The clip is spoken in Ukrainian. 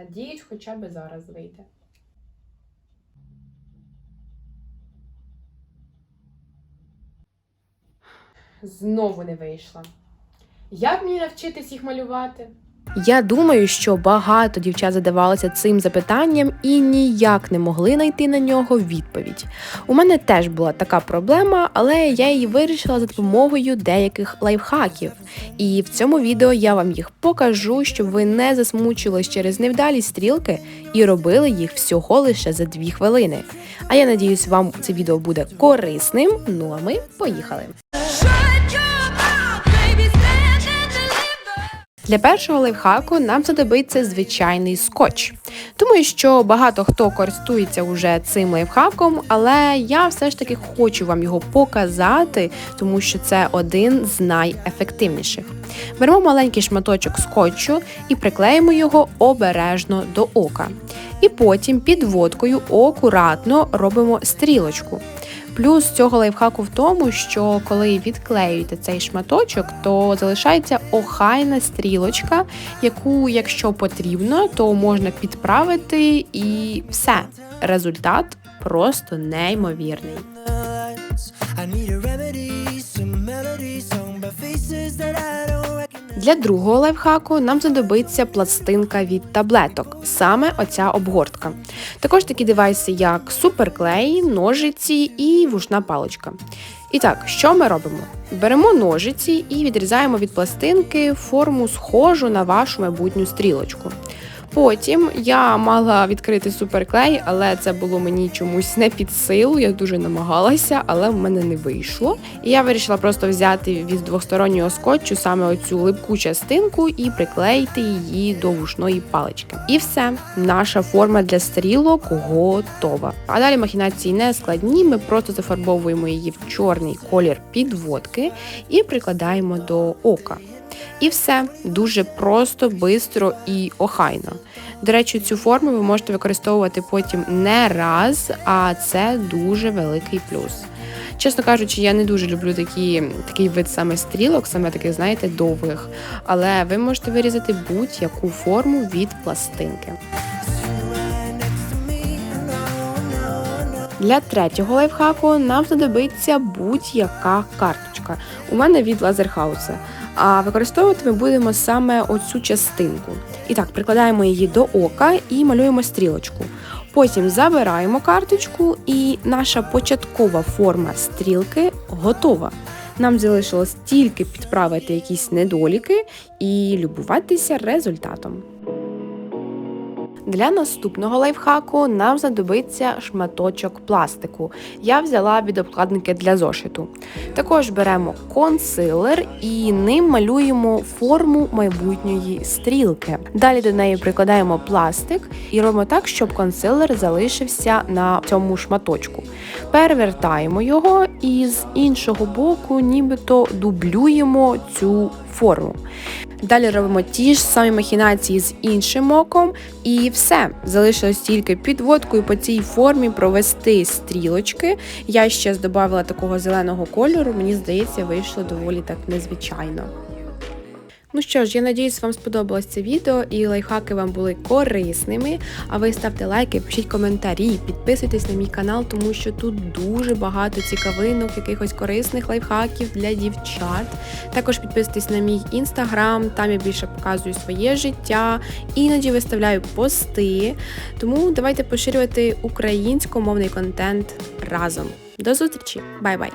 Надіюсь, хоча б зараз вийде. Знову не вийшла. Як мені навчитись їх малювати? Я думаю, що багато дівчат задавалися цим запитанням і ніяк не могли знайти на нього відповідь. У мене теж була така проблема, але я її вирішила за допомогою деяких лайфхаків. І в цьому відео я вам їх покажу, щоб ви не засмучились через невдалі стрілки і робили їх всього лише за 2 хвилини. А я надіюсь, вам це відео буде корисним. Ну а ми поїхали. Для першого лайфхаку нам знадобиться звичайний скотч. Думаю, що багато хто користується уже цим лайфхаком, але я все ж таки хочу вам його показати, тому що це один з найефективніших. Беремо маленький шматочок скотчу і приклеїмо його обережно до ока. І потім підводкою акуратно робимо стрілочку. Плюс цього лайфхаку в тому, що коли відклеюєте цей шматочок, то залишається охайна стрілочка, яку, якщо потрібно, то можна підправити і все. Результат просто неймовірний. Для другого лайфхаку нам знадобиться пластинка від таблеток, саме оця обгортка. Також такі девайси, як суперклей, ножиці і вушна паличка. І так, що ми робимо? Беремо ножиці і відрізаємо від пластинки форму схожу на вашу майбутню стрілочку. Потім я мала відкрити суперклей, але це було мені чомусь не під силу. Я дуже намагалася, але в мене не вийшло. І я вирішила просто взяти від двостороннього скотчу саме оцю липку частинку і приклеїти її до вушної палички. І все, наша форма для стрілок готова. А далі махінації не складні. Ми просто зафарбовуємо її в чорний колір підводки і прикладаємо до ока. І все дуже просто, бистро і охайно. До речі, цю форму ви можете використовувати потім не раз, а це дуже великий плюс. Чесно кажучи, я не дуже люблю такі, такий вид саме стрілок, саме таких, знаєте, довгих. Але ви можете вирізати будь-яку форму від пластинки. Для третього лайфхаку нам знадобиться будь-яка карточка. У мене від Лазерхауса. А використовувати ми будемо саме оцю частинку. І так, прикладаємо її до ока і малюємо стрілочку. Потім забираємо карточку, і наша початкова форма стрілки готова. Нам залишилось тільки підправити якісь недоліки і любуватися результатом. Для наступного лайфхаку нам знадобиться шматочок пластику. Я взяла від обкладинки для зошиту. Також беремо консилер і ним малюємо форму майбутньої стрілки. Далі до неї прикладаємо пластик і робимо так, щоб консилер залишився на цьому шматочку. Перевертаємо його і з іншого боку, нібито дублюємо цю форму. Далі робимо ті ж самі махінації з іншим оком, і все. Залишилось тільки підводкою по цій формі провести стрілочки. Я ще додавала такого зеленого кольору, мені здається, вийшло доволі так незвичайно. Ну що ж, я надіюсь, вам сподобалось це відео і лайфхаки вам були корисними. А ви ставте лайки, пишіть коментарі, підписуйтесь на мій канал, тому що тут дуже багато цікавинок, якихось корисних лайфхаків для дівчат. Також підписуйтесь на мій інстаграм, там я більше показую своє життя, іноді виставляю пости. Тому давайте поширювати українськомовний контент разом. До зустрічі, бай-бай!